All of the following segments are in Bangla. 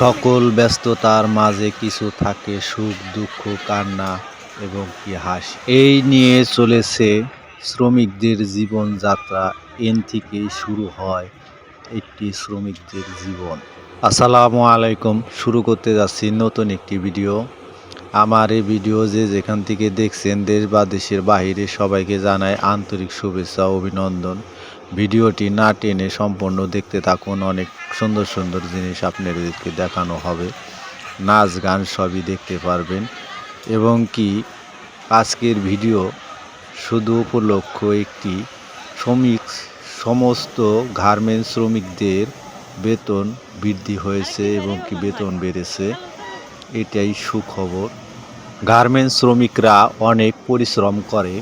সকল ব্যস্ততার মাঝে কিছু থাকে, সুখ, দুঃখ, কান্না এবং কি হাসি। এই নিয়ে চলেছে শ্রমিকদের জীবনযাত্রা। এন থেকেই শুরু হয় একটি শ্রমিকদের জীবন। আসসালামু আলাইকুম। শুরু করতে যাচ্ছি নতুন একটি ভিডিও। আমার এই ভিডিও যে যেখান থেকে দেখছেন দেশ বা দেশের বাইরে সবাইকে জানায় আন্তরিক শুভেচ্ছা, অভিনন্দন। ভিডিওটি না টেনে সম্পূর্ণ দেখতে থাকুন। অনেক সুন্দর সুন্দর জিনিস আপনাদেরকে দেখানো হবে। নাচ গান সবই দেখতে পারবেন। এবং কি, আজকের ভিডিও শুধু উপলক্ষ একটি শ্রমিক, সমস্ত গার্মেন্টস শ্রমিকদের বেতন বৃদ্ধি হয়েছে এবং কি বেতন বেড়েছে, এটাই সুখবর। গার্মেন্টস শ্রমিকরা অনেক পরিশ্রম করে।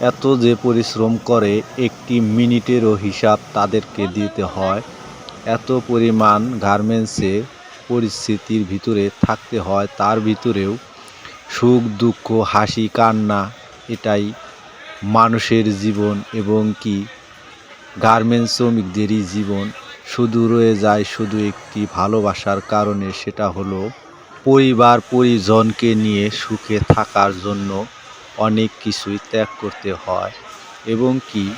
এত যে পরিশ্রম করে একটি মিনিটেরও হিসাব তাদেরকে দিতে হয়, এত পরিমাণ গার্মেন্টসে পরিস্থিতির ভিতরে থাকতে হয়, তার ভিতরেও সুখ, দুঃখ, হাসি, কান্না, এটাই মানুষের জীবন এবং কি? গার্মেন্টস শ্রমিকদেরই জীবন। শুধু রয়ে যায় শুধু একটি ভালোবাসার কারণে, সেটা হলো পরিবার পরিজনকে নিয়ে সুখে থাকার জন্য অনেক কিছুই ত্যাগ করতে হয় এবং কি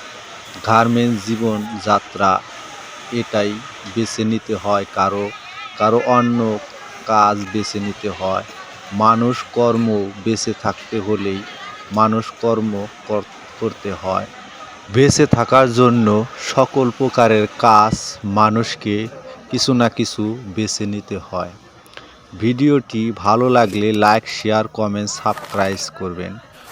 গার্মেন্টস জীবন যাত্রা এটাই বেছে নিতে হয়, কারও কারও অন্য কাজ বেছে নিতে হয়। মানুষ কর্ম বেঁচে থাকতে হলেই মানুষ কর্ম কর- করতে হয়। বেঁচে থাকার জন্য সকল প্রকারের কাজ মানুষকে কিছু না কিছু বেছে নিতে হয়। ভিডিওটি ভালো লাগলে লাইক, শেয়ার, কমেন্ট, সাবস্ক্রাইব করবেন।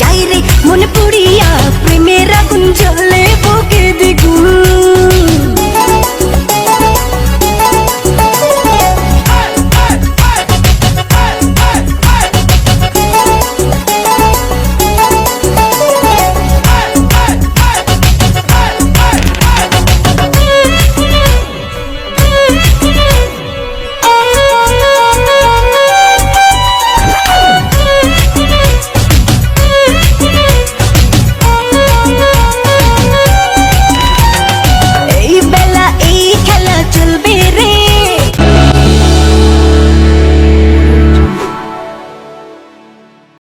চাই রে